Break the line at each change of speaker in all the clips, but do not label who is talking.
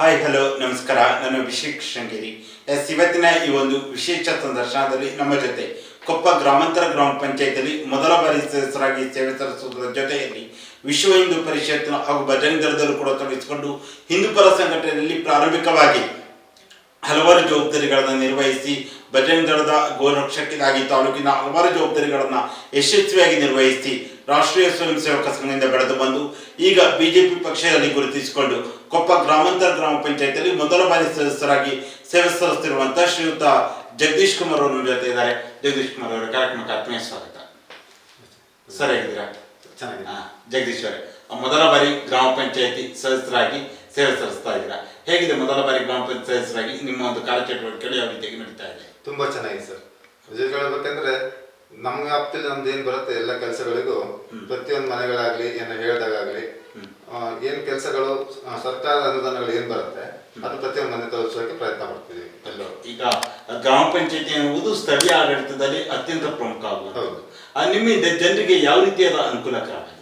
Hi hello ನಮಸ್ಕಾರ. ನಾನು Abhishek Sringeri. S, ಇವತ್ತಿನ ಈ ಒಂದು ವಿಶೇಷ ಸಂದರ್ಶನದಲ್ಲಿ ನಮ್ಮ ಜೊತೆ ಕೊಪ್ಪ ಗ್ರಾಮಾಂತರ ಗ್ರಾಮ ಪಂಚಾಯತಿಯಲ್ಲಿ ಮೊದಲ ಬಾರಿ ಸದಸ್ಯರಾಗಿ ಸೇವೆ ಸಲ್ಲಿಸುವುದರ ಜೊತೆಯಲ್ಲಿ ವಿಶ್ವ ಹಿಂದೂ ಪರಿಷತ್ ಹಾಗೂ ಭಜನೆ ದಳದಲ್ಲೂ ಕೂಡ ತೊಡಗಿಸಿಕೊಂಡು ಹಿಂದೂ ಪರ ಸಂಘಟನೆಯಲ್ಲಿ ಪ್ರಾರಂಭಿಕವಾಗಿ ಹಲವಾರು ಜವಾಬ್ದಾರಿಗಳನ್ನು ನಿರ್ವಹಿಸಿ ಭಜನೆ ದಳದ ಗೋರಕ್ಷಕ್ಕಾಗಿ ತಾಲೂಕಿನ ಹಲವಾರು ಜವಾಬ್ದಾರಿಗಳನ್ನು ಯಶಸ್ವಿಯಾಗಿ ನಿರ್ವಹಿಸಿ ರಾಷ್ಟ್ರೀಯ ಸ್ವಯಂ ಸೇವಕ ಸಂಘದಿಂದ ಬೆಳೆದು ಬಂದು ಈಗ ಬಿಜೆಪಿ ಪಕ್ಷದಲ್ಲಿ ಗುರುತಿಸಿಕೊಂಡು ಕೊಪ್ಪ ಗ್ರಾಮಾಂತರ ಗ್ರಾಮ ಪಂಚಾಯತಿಯಲ್ಲಿ ಮೊದಲ ಬಾರಿ ಸದಸ್ಯರಾಗಿ ಸೇವೆ ಸಲ್ಲಿಸುತ್ತಿರುವಂತಹ ಶ್ರೀಯುತ ಜಗದೀಶ್ ಕುಮಾರ್ ಅವರು ಜೊತೆ ಇದ್ದಾರೆ. ಜಗದೀಶ್ ಕುಮಾರ್ ಅವರ ಕಾರ್ಯಕ್ರಮಕ್ಕೆ ಆತ್ಮೀಯ ಸ್ವಾಗತ. ಸರ್ ಹೇಗಿದ್ದೀರಾ?
ಚೆನ್ನಾಗಿದೆ
ಹಾ, ಜಗದೀಶ್ ಅವರೇ. ಮೊದಲ ಬಾರಿ ಗ್ರಾಮ ಪಂಚಾಯತಿ ಸದಸ್ಯರಾಗಿ ಸೇವೆ ಸಲ್ಲಿಸ್ತಾ ಇದ್ದೀರಾ? ಹೇಗಿದೆ ಮೊದಲ ಬಾರಿ ಗ್ರಾಮ ಪಂಚಾಯತ್ ಸದಸ್ಯರಾಗಿ ನಿಮ್ಮ ಒಂದು ಕಾರ್ಯಚಟುವಟಿಕೆಗಳು ಯಾವ ರೀತಿಯಾಗಿ ನಡೀತಾ ಇದೆ?
ತುಂಬಾ ಚೆನ್ನಾಗಿದೆ ಸರ್ ಹೇಳ್ಬೇಕಂದ್ರೆ ನಮ್ಮ ವ್ಯಾಪ್ತಿಯಲ್ಲಿ ನಮ್ದು ಏನ್ ಬರುತ್ತೆ ಎಲ್ಲ ಕೆಲಸಗಳಿಗೂ ಪ್ರತಿಯೊಂದು ಮನೆಗಳಾಗ್ಲಿ ಏನು ಹೇಳ್ದಾಗಲಿ ಏನ್ ಕೆಲಸಗಳು ಸರ್ಕಾರದ ಅನುದಾನಗಳು ಏನ್ ಬರುತ್ತೆ ಅದು ಪ್ರತಿಯೊಂದು ಮನೆ ತೋರಿಸೋಕೆ ಪ್ರಯತ್ನ ಪಡ್ತೀವಿ ಎಲ್ಲರೂ.
ಈಗ ಗ್ರಾಮ ಪಂಚಾಯತಿ ಎನ್ನುವುದು ಸ್ಥಳೀಯ ಆಡಳಿತದಲ್ಲಿ ಅತ್ಯಂತ ಪ್ರಮುಖ ಆಗುವುದು ನಿಮ್ಮಿಂದ ಜನರಿಗೆ ಯಾವ ರೀತಿಯಾದ ಅನುಕೂಲಕರವಾಗಿದೆ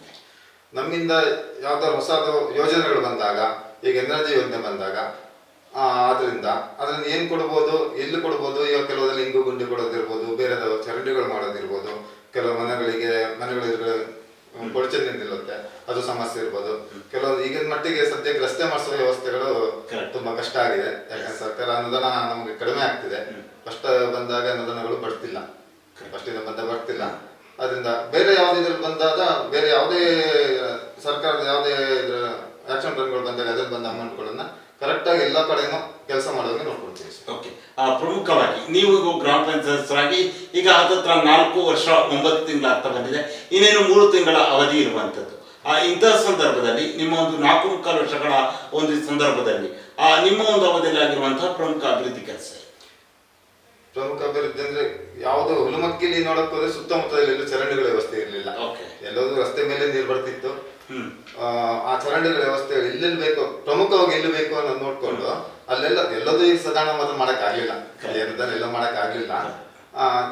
ನಮ್ಮಿಂದ ಯಾವ್ದಾದ್ರು ಹೊಸದು ಯೋಜನೆಗಳು ಬಂದಾಗ ಈಗ ಎನರ್ಜಿ ಯೋಜನೆ ಬಂದಾಗ ಆ, ಆದ್ರಿಂದ ಅದನ್ನ ಏನ್ ಕೊಡ್ಬೋದು ಎಲ್ಲಿ ಕೊಡ್ಬೋದು ಇವಾಗ ಕೆಲವೊಂದು ಇಂಗು ಗುಂಡಿ ಕೊಡೋದಿರ್ಬೋದು ಬೇರೆ ಚರಂಡಿಗಳು ಮಾಡೋದಿರ್ಬೋದು ಕೆಲವು ಮನೆಗಳಿಗೆ ಮನೆಗಳಿಗೆ ಕೊಳಚೆ ನಿಂತಿರುತ್ತೆ ಅದು ಸಮಸ್ಯೆ ಇರ್ಬೋದು. ಕೆಲವೊಂದು ಈಗಿನ ಮಟ್ಟಿಗೆ ಸದ್ಯಕ್ಕೆ ರಸ್ತೆ ಮಾಡಿಸುವ ವ್ಯವಸ್ಥೆಗಳು ತುಂಬಾ ಕಷ್ಟ ಆಗಿದೆ. ಯಾಕಂದ್ರೆ ಸರ್ಕಾರ ಅನುದಾನ ನಮಗೆ ಕಡಿಮೆ ಆಗ್ತಿದೆ. ಫಸ್ಟ್ ಬಂದಾಗ ಅನುದಾನಗಳು ಬರ್ತಿಲ್ಲ. ಫಸ್ಟ್ ಇಂದ ಬಂದ ಬರ್ತಿಲ್ಲ. ಅದರಿಂದ ಬೇರೆ ಯಾವುದೇ ಇದ್ರಲ್ಲಿ ಬಂದಾಗ ಬೇರೆ ಯಾವುದೇ ಸರ್ಕಾರದ ಯಾವುದೇ ಇದ್ರ ಆಕ್ಷನ್ ಪ್ಲಾನ್ಗಳು ಬಂದಾಗ ಅದ್ರಲ್ಲಿ ಬಂದ ಅಮೌಂಟ್ಗಳನ್ನ ಕರೆಕ್ಟಾಗಿ ಎಲ್ಲ ಕಡೆನೂ ಕೆಲಸ ಮಾಡೋದಕ್ಕೆ ನೋಡ್ಕೊಳ್ತೀವಿ
ಓಕೆ ಆ, ಪ್ರಮುಖವಾಗಿ ನೀವು ಗ್ರಾಮ ಪಂಚಾಯತ್ ಆಗಿ ಈಗ ಹತ್ತತ್ರ ನಾಲ್ಕು ವರ್ಷ ಒಂಬತ್ತು ತಿಂಗಳಾಗ್ತಾ ಬಂದಿದೆ. ಇನ್ನೇನು ಮೂರು ತಿಂಗಳ ಅವಧಿ ಇರುವಂಥದ್ದು. ಆ ಇಂತಹ ಸಂದರ್ಭದಲ್ಲಿ ನಿಮ್ಮ ಒಂದು ನಾಲ್ಕು ಮುಕ್ಕಾಲು ವರ್ಷಗಳ ಒಂದು ಸಂದರ್ಭದಲ್ಲಿ ಆ ನಿಮ್ಮ ಒಂದು ಅವಧಿಯಲ್ಲಿ ಆಗಿರುವಂತಹ ಪ್ರಮುಖ ಅಭಿವೃದ್ಧಿ ಕೆಲಸ
ಪ್ರಮುಖ ಅಭಿವೃದ್ಧಿ ಅಂದ್ರೆ ಯಾವುದು ಹುಲುಮಕ್ಕಿಲಿ ನೋಡಕ್ ಹೋದ್ರೆ ಸುತ್ತಮುತ್ತದಲ್ಲಿ ಚರಂಡಿಗಳ ವ್ಯವಸ್ಥೆ ಇರಲಿಲ್ಲ.
ಓಕೆ
ಎಲ್ಲದೂ ರಸ್ತೆ ಮೇಲೆ ನೀರು ಬರ್ತಿತ್ತು. ಆ, ಆ ಚರಂಡಿಗಳ ವ್ಯವಸ್ಥೆ ಎಲ್ಲೆಲ್ಲಿ ಬೇಕು ಪ್ರಮುಖವಾಗಿ ಎಲ್ಲಿ ಬೇಕು ಅನ್ನೋದು ನೋಡ್ಕೊಂಡು ಅಲ್ಲೆಲ್ಲ ಎಲ್ಲದೂ ಈಗ ಸಾಧಾರಣ ಮಾತ್ರ ಮಾಡಕ್ ಆಗ್ಲಿಲ್ಲ. ಎಲ್ಲ ಮಾಡಕ್ ಆಗ್ಲಿಲ್ಲ.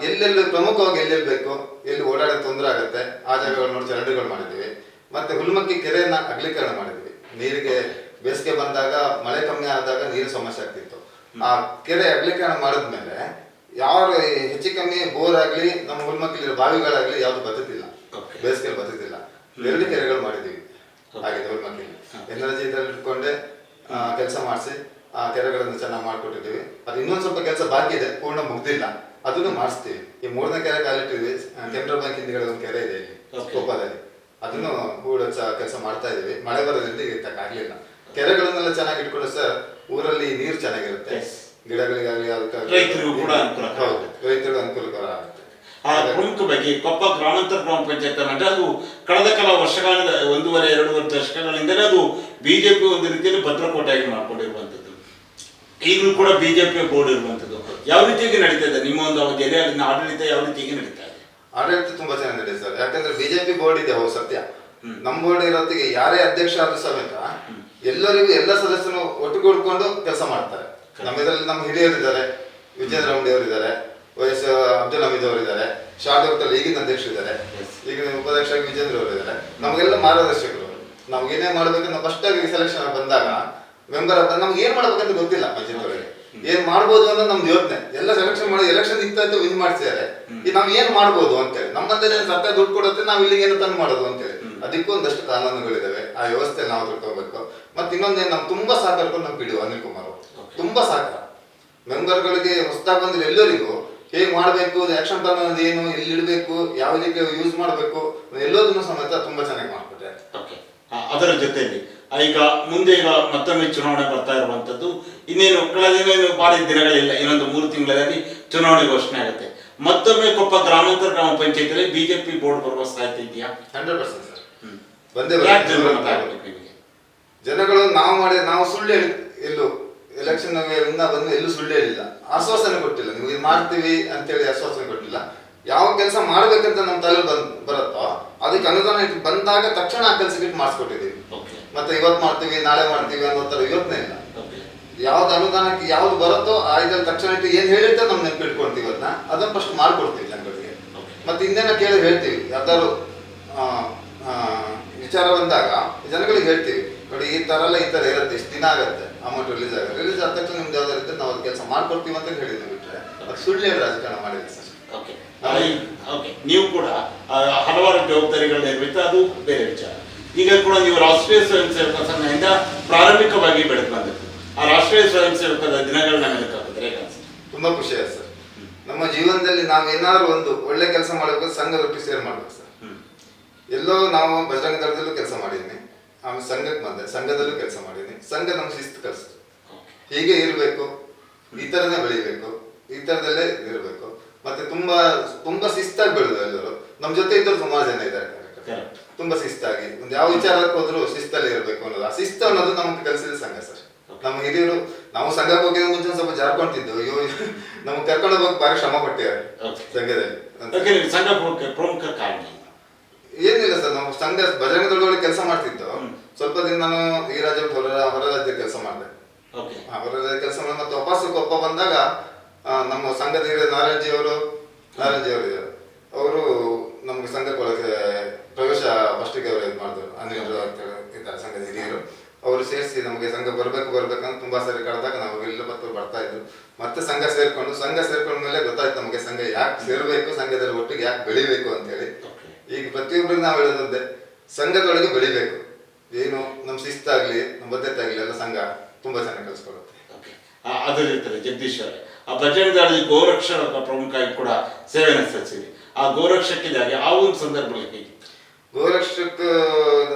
ಎಲ್ಲೆಲ್ಲಿ ಪ್ರಮುಖವಾಗಿ ಎಲ್ಲೆಲ್ಲಿ ಬೇಕು ಎಲ್ಲಿ ಓಡಾಡೋಕೆ ತೊಂದರೆ ಆಗುತ್ತೆ ಆ ಜಾಗಗಳು ನೋಡಿ ಚರಂಡಿಗಳು ಮಾಡಿದ್ವಿ ಮತ್ತೆ ಹುಲ್ಮಕ್ಕಿ ಕೆರೆಯನ್ನ ಅಗಲೀಕರಣ ಮಾಡಿದ್ವಿ ನೀರಿಗೆ ಬೇಸಿಗೆ ಬಂದಾಗ ಮಳೆ ಕಮ್ಮಿ ಆದಾಗ ನೀರು ಸಮಸ್ಯೆ ಆಗ್ತಿತ್ತು. ಆ ಕೆರೆ ಅಗಲೀಕರಣ ಮಾಡಿದ್ಮೇಲೆ ಯಾರು ಹೆಚ್ಚು ಕಮ್ಮಿ ಬೋರ್ ಆಗ್ಲಿ ನಮ್ಮ ಹುಲ್ಮಕ್ಕಿಲಿರೋ ಬಾವಿಗಳಾಗ್ಲಿ ಯಾವ್ದು ಬದುಕಿಲ್ಲ
ಬೇಸಿಗೆ
ಬೇಸಿಗೆಯಲ್ಲಿ ಬದುತ್ತಿಲ್ಲ ಎರಡು ಕೆರೆಗಳು ಮಾಡಿದೀವಿ ಹಾಗೆ ಮಕ್ಕಳಿಗೆ. ಎನರ್ಜಿ ಇದ್ರಲ್ಲಿ ಇಟ್ಕೊಂಡೆ ಕೆಲಸ ಮಾಡಿಸಿ ಆ ಕೆರೆಗಳನ್ನು ಚೆನ್ನಾಗಿ ಮಾಡಿಕೊಟ್ಟಿದ್ದೀವಿ. ಅದು ಇನ್ನೊಂದು ಸ್ವಲ್ಪ ಕೆಲಸ ಬಾಕಿ ಇದೆ ಪೂರ್ಣ ಮುಗ್ದಿಲ್ಲ. ಅದನ್ನು ಮಾಡಿಸ್ತೀವಿ. ಈ ಮೂರನೇ ಕೆರೆ ಕಾಲಿಟ್ಟಿದ್ವಿ ಕೆನರಾ ಬ್ಯಾಂಕ್ ಹಿಂದ್ಗಡೆ ಒಂದು ಕೆರೆ ಇದೆ ಇಲ್ಲಿ. ಕೊಪ್ಪದಲ್ಲಿ ಅದನ್ನು ಕೂಡ ಕೆಲಸ ಮಾಡ್ತಾ ಇದ್ದೀವಿ. ಮಳೆ ಬರೋದ್ರಿಂದ ಆಗ್ಲಿಲ್ಲ. ಕೆರೆಗಳನ್ನೆಲ್ಲ ಚೆನ್ನಾಗಿ ಇಟ್ಕೊಂಡು ಸರ್ ಊರಲ್ಲಿ ನೀರು ಚೆನ್ನಾಗಿರುತ್ತೆ. ಗಿಡಗಳಿಗಾಗಲಿ ಅದಕ್ಕಾಗಲಿ
ರೈತರಿಗೂ ಅನುಕೂಲಕರ
ಆಗುತ್ತೆ
ಆ ಬಗ್ಗೆ ಕೊಪ್ಪ ಗ್ರಾಮಾಂತರ ಗ್ರಾಮ ಪಂಚಾಯತ್ ಅಂದ್ರೆ ಅದು ಕಳೆದ ಕೆಲ ವರ್ಷಗಳಿಂದ ಒಂದೂವರೆ ಎರಡೂವರೆ ದಶಕಗಳಿಂದಲೇ ಅದು ಬಿಜೆಪಿ ಒಂದು ರೀತಿಯಲ್ಲಿ ಭದ್ರಕೋಟೆಯಾಗಿ ಮಾಡಿಕೊಂಡಿರುವಂಥದ್ದು. ಈಗಲೂ ಕೂಡ ಬಿಜೆಪಿ ಬೋರ್ಡ್ ಇರುವಂಥದ್ದು. ಯಾವ ರೀತಿಯಾಗಿ ನಡೀತಾ ಇದೆ? ನಿಮ್ಮ ಒಂದು ಅವಧಿಯಲ್ಲಿ ಅಲ್ಲಿನ ಆಡಳಿತ ಯಾವ ರೀತಿಯಾಗಿ ನಡೀತಾ ಇದೆ?
ಆಡಳಿತ ತುಂಬಾ ಚೆನ್ನಾಗಿ ನಡೀತದೆ ಸರ್ ಯಾಕಂದ್ರೆ ಬಿಜೆಪಿ ಬೋರ್ಡ್ ಇದೆ ಹೌದು ಸತ್ಯ ನಮ್ಮ ಬೋರ್ಡ್ ಇರೋತ್ತಿಗೆ ಯಾರೇ ಅಧ್ಯಕ್ಷ ಆದ್ರೂ ಸಮೇತ ಎಲ್ಲರಿಗೂ ಎಲ್ಲ ಸದಸ್ಯರು ಒಟ್ಟುಗೂಡ್ಕೊಂಡು ಕೆಲಸ ಮಾಡ್ತಾರೆ. ನಮ್ಮ ಇದರಲ್ಲಿ ನಮ್ಮ ಹಿರಿಯರು ಇದ್ದಾರೆ ವಿಜೇಂದ್ರ ರಮಣಿ ಅವರು ಇದ್ದಾರೆ ವೈಎಸ್ ಅಬ್ದುಲ್ ಹಮೀದ್ ಅವರು ಇದ್ದಾರೆ. ಶಾರ್ಟ್ ಈಗಿನ ಅಧ್ಯಕ್ಷರು ಇದ್ದಾರೆ. ಈಗಿನ ಉಪಾಧ್ಯಕ್ಷ ವಿಜೇಂದ್ರ ಅವರು ಇದ್ದಾರೆ. ನಮಗೆಲ್ಲ ಮಾರ್ಗದರ್ಶಕರು ನಾವು ಏನೇ ಮಾಡ್ಬೇಕಂತ ಫಸ್ಟ್ ಆಗಿ ಸೆಲೆಕ್ಷನ್ ಬಂದಾಗ ಮೆಂಬರ್ ನಮ್ಗೆ ಏನ್ ಮಾಡ್ಬೇಕಂತ ಗೊತ್ತಿಲ್ಲ ಪಂಚಾಯತ್ ಅವರಿಗೆ. ಏನ್ ಮಾಡ್ಬೋದು ಅಂತ ನಮ್ದು ಯೋಚನೆ ಎಲ್ಲ ಸೆಲೆಕ್ಷನ್ ಮಾಡಿ ಎಲೆಕ್ಷನ್ ಇತ್ತು ವಿನ್ ಮಾಡ್ತಿದ್ದಾರೆ ಈಗ ನಾವ್ ಏನ್ ಮಾಡ್ಬೋದು ಅಂತೇಳಿ ನಮ್ಮಂದೇ ಸರ್ಕಾರ ದುಡ್ಡು ಕೊಡುತ್ತೆ ನಾವ್ ಇಲ್ಲಿಗೆ ಏನು ತಂದು ಮಾಡೋದು ಅಂತೇಳಿ ಅದಕ್ಕೂ ಒಂದಷ್ಟು ಕಾನೂನುಗಳಿದಾವೆ. ಆ ವ್ಯವಸ್ಥೆ ನಾವು ತಿಳ್ಕೊಬೇಕು. ಮತ್ತೆ ಇನ್ನೊಂದೇನು ನಮ್ ತುಂಬಾ ಸಹಕಾರಗಳು ನಮ್ಗೆ ಬಿಡು ಅನಿಲ್ ಕುಮಾರ್ ಅವರು. ತುಂಬಾ ಸಹಕಾರ. ಮೆಂಬರ್ಗಳಿಗೆ ಹೊಸದಾಗಿ ಬಂದ್ರೆ ಎಲ್ಲರಿಗೂ ಹೇಗ್ ಮಾಡಬೇಕು ಆಕ್ಷನ್ ಪ್ಲಾನ್ ಅನ್ನೋದು ಏನು ಎಲ್ಲಿ ಇಡಬೇಕು ಯಾವ ರೀತಿ ಯೂಸ್ ಮಾಡಬೇಕು ಎಲ್ಲದನ್ನು ಸಮೇತ ತುಂಬಾ ಚೆನ್ನಾಗಿ ಮಾಡ್ಕೊಟ್ಟಾರೆ
ಓಕೆ ಅದರ ಜೊತೆಯಲ್ಲಿ ಈಗ ಮುಂದೆ ಈಗ ಮತ್ತೊಮ್ಮೆ ಚುನಾವಣೆ ಬರ್ತಾ ಇರುವಂತದ್ದು ಇನ್ನೇನು ಕಳೆದೇನೇನು ಬಾರಿ ದಿನಗಳಿಲ್ಲ ಇನ್ನೊಂದು ಮೂರು ತಿಂಗಳಲ್ಲಿ ಚುನಾವಣೆ ಘೋಷಣೆ ಆಗುತ್ತೆ. ಮತ್ತೊಮ್ಮೆ ಕೊಪ್ಪ ಗ್ರಾಮಾಂತರ ಗ್ರಾಮ ಪಂಚಾಯತಿಯಲ್ಲಿ ಬಿಜೆಪಿ ಬೋರ್ಡ್ ಬರುವ ಸಾಧ್ಯತೆ ಇದೆಯಾ?
Hundred percent sir. ಬಂದೇ ಜನಗಳು ನಾವು ಮಾಡಿ ನಾವು ಸುಳ್ಳು ಎಲ್ಲೂ ಎಲೆಕ್ಷನ್ ಇನ್ನ ಬಂದು ಎಲ್ಲೂ ಸುಳ್ಳು ಹೇಳಿಲ್ಲ. ಆಶ್ವಾಸನೆ ಕೊಟ್ಟಿಲ್ಲ. ನೀವು ಇದು ಮಾಡ್ತೀವಿ ಅಂತೇಳಿ ಆಶ್ವಾಸನೆ ಕೊಟ್ಟಿಲ್ಲ. ಯಾವ ಕೆಲಸ ಮಾಡ್ಬೇಕಂತ ನಮ್ಮ ತಲೆ ಬಂದ್ ಬರುತ್ತೋ ಅದಕ್ಕೆ ಅನುದಾನ ಬಂದಾಗ ತಕ್ಷಣ ಆ ಕೆಲಸಕ್ಕೆ ಮಾಡಿಸ್ಕೊಟ್ಟಿದ್ದೀವಿ. ಮತ್ತೆ ಇವತ್ತು ಮಾಡ್ತೀವಿ ನಾಳೆ ಮಾಡ್ತೀವಿ ಅನ್ನೋ ತರ ಯೋಚನೆ ಇಲ್ಲ. ಯಾವ್ದು ಅನುದಾನಕ್ಕೆ ಯಾವ್ದು ಬರುತ್ತೋ ಆ ಇದ್ರಲ್ಲಿ ತಕ್ಷಣ ಇಟ್ಟು ಏನ್ ಹೇಳಿರ್ತಾರೆ ನಮ್ ನೆನ್ಪಿಟ್ಕೊಳ್ತೀವಿ ಅದನ್ನ ಅದನ್ನ ಫಸ್ಟ್ ಮಾಡ್ಕೊಡ್ತೀವಿ ಜನಗಳಿಗೆ. ಮತ್ತೆ ಇನ್ನೇನ ಕೇಳಿ ಹೇಳ್ತೀವಿ. ಯಾವ್ದಾದ್ರು ವಿಚಾರ ಬಂದಾಗ ಜನಗಳಿಗೆ ಹೇಳ್ತೀವಿ. ನೋಡಿ ಈ ಥರ ಎಲ್ಲ ಈ ಥರ ಇರುತ್ತೆ. ಇಷ್ಟು ದಿನ ಆಗತ್ತೆ. ಅಮೌಂಟ್ ರಿಲೀಸ್ ಆಗುತ್ತೆ. ರಿಲೀಸ್ ಆದ ತಕ್ಷಣ ನಿಮ್ದು ಯಾವ್ದಾರು ಇದ್ರೆ ನಾವು ಕೆಲಸ ಮಾಡ್ಕೊಡ್ತೀವಿ ಅಂತ ಹೇಳಿದ್ವಿ ಬಿಟ್ರೆ ಅದು ಸುಳ್ಳೇ ರಾಜಕಾರಣ ಮಾಡಿಲ್ಲ ಸರ್.
ಓಕೆ ಓಕೆ ನೀವು ಕೂಡ ಹಲವಾರು ಜವಾಬ್ದಾರಿಗಳನ್ನ ನಿರ್ವಹಿತ ಅದು ಬೇರೆ ವಿಚಾರ. ಈಗ ಕೂಡ ನೀವು ರಾಷ್ಟ್ರೀಯ ಸ್ವಯಂ ಸೇವಕ ಸಂಘದಿಂದ ಪ್ರಾರಂಭಿಕವಾಗಿ ಬೆಳೆದು ಬಂದಿತ್ತು. ಆ ರಾಷ್ಟ್ರೀಯ ಸ್ವಯಂ ಸೇವಕದ ದಿನಗಳನ್ನ ಮೆಲುಕು ಹಾಕಿದ್ರೆ
ತುಂಬಾ ಖುಷಿ ಆಯ್ತು ಸರ್. ನಮ್ಮ ಜೀವನದಲ್ಲಿ ನಾವು ಏನಾದ್ರು ಒಂದು ಒಳ್ಳೆ ಕೆಲಸ ಮಾಡಬೇಕು ಸಂಘದೊಟ್ಟಿಗೆ ಸೇರ್ ಮಾಡ್ಬೇಕು ಸರ್. ಎಲ್ಲೋ ನಾವು ಬಜರಂಗ ದಳದಲ್ಲೂ ಕೆಲಸ ಮಾಡಿದ್ದೀನಿ ಆಮೇಲೆ ಸಂಘಕ್ಕೆ ಬಂದೆ. ಸಂಘದಲ್ಲೂ ಕೆಲಸ ಮಾಡಿದ್ದೀನಿ ಸಂಘ ನಮ್ಗೆ ಶಿಸ್ತು ಕಲಿಸ್ತು. ಹೀಗೆ ಇರಬೇಕು. ಈ ಥರನೇ ಬೆಳಿಬೇಕು. ಈ ಥರದಲ್ಲೇ ಇರಬೇಕು. ಮತ್ತೆ ತುಂಬಾ ತುಂಬಾ ಶಿಸ್ತಾಗಿ ಬೆಳೆದು ಎಲ್ಲರೂ. ನಮ್ಮ ಜೊತೆ ಇದ್ದರೂ ಸುಮಾರು ಜನ ಇದ್ದಾರೆ. ತುಂಬಾ ಶಿಸ್ತಾಗಿ. ಒಂದು ಯಾವ ವಿಚಾರಕ್ಕೆ ಹೋದ್ರು ಶಿಸ್ತಲ್ಲಿ ಇರಬೇಕು ಅನ್ನೋದು. ಆ ಶಿಸ್ತು ಅನ್ನೋದು ನಮ್ಗೆ ಕಲಿಸಿದ ಸಂಘ ಸರ್. ನಮ್ಮ ಹಿರಿಯರು ನಾವು ಸಂಘಕ್ಕೆ ಹೋಗಿ ಮುಂಚೆ ಸ್ವಲ್ಪ ಜಾರ್ಕೊಂತಿದ್ದು. ಅಯ್ಯೋ ನಮ್ಗೆ ಕರ್ಕೊಂಡು ಹೋಗಕ್ಕೆ ಭಾರಿ ಶ್ರಮ ಪಟ್ಟಿದ್ದಾರೆ. ಸಂಘದಲ್ಲಿ
ಸಂಘ ಪ್ರಮುಖ ಕಾರಣ?
ಏನಿಲ್ಲ ಸರ್ ನಾವು ಸಂಘ ಭಜನೆ ದಳದಲ್ಲಿ ಕೆಲಸ
ಮಾಡ್ತಿತ್ತು
ಸ್ವಲ್ಪ ದಿನ ನಾನು ಈ ರಾಜ್ಯ ಹೊರ ಹೊರ ರಾಜ್ಯ ಕೆಲಸ ಮಾಡಿದೆ. ಹೊರ ರಾಜ್ಯ ಕೆಲಸ ಮಾಡಿ ಮತ್ತೆ ವಾಪಸ್ ಕೊಪ್ಪ ಬಂದಾಗ ಆ, ನಮ್ಮ ಸಂಘದ ಹಿರಿಯ ನಾರಾಯಣಜಿ ಅವರು ನಾರಾಯಣಜಿ ಅವರು ಇದ್ದಾರೆ. ಅವರು ನಮ್ಗೆ ಸಂಘಕ್ಕೆ ಒಳಗೆ ಪ್ರವೇಶ ಫಸ್ಟಿಗೆ ಅವರು ಇದು ಮಾಡಿದ್ರು. ಅನಿಲ್ ಅಂತ ಇದ್ದಾರೆ ಸಂಘದ ಹಿರಿಯರು. ಅವರು ಸೇರಿಸಿ ನಮಗೆ ಸಂಘ ಬರ್ಬೇಕು ಬರ್ಬೇಕಂತ ತುಂಬಾ ಸರಿ ಕಳೆದಾಗ ನಾವು ಇಲ್ಲ ಬತ್ತು ಬರ್ತಾ ಇದ್ರು. ಮತ್ತೆ ಸಂಘ ಸೇರ್ಕೊಂಡು ಸಂಘ ಸೇರ್ಕೊಂಡ್ಮೇಲೆ ಗೊತ್ತಾಯ್ತು ನಮಗೆ ಸಂಘ ಯಾಕೆ ಸೇರ್ಬೇಕು ಸಂಘದಲ್ಲಿ ಒಟ್ಟಿಗೆ ಯಾಕೆ ಬೆಳಿಬೇಕು ಅಂತ ಹೇಳಿ ಈಗ ಪ್ರತಿಯೊಬ್ಬರಿಗೆ ನಾವು ಹೇಳೋದಂತೆ ಸಂಘದೊಳಗೆ ಬೆಳಿಬೇಕು. ಏನು ನಮ್ಮ ಶಿಸ್ತಾಗ್ಲಿ ನಮ್ಮ ಬದ್ಧತೆ ಆಗ್ಲಿ ಎಲ್ಲ ಸಂಘ ತುಂಬಾ ಚೆನ್ನಾಗಿ ಕಲಿಸ್ಕೊಡುತ್ತೆ.
ಅದೇ ರೀತಿಯಲ್ಲಿ ಜಗದೀಶ್ ಅವರೇ. ಆ ಭಜನದಲ್ಲಿ ಗೋರಕ್ಷಕ ಪ್ರಮುಖ ಆಗಿ ಕೂಡ ಸೇವೆಯನ್ನು ಸಲ್ಲಿಸಿರಿ ಆ ಗೋರಕ್ಷಕಿದಾಗಿ ಆ ಒಂದು ಸಂದರ್ಭದಲ್ಲಿ
ಗೋರಕ್ಷಕ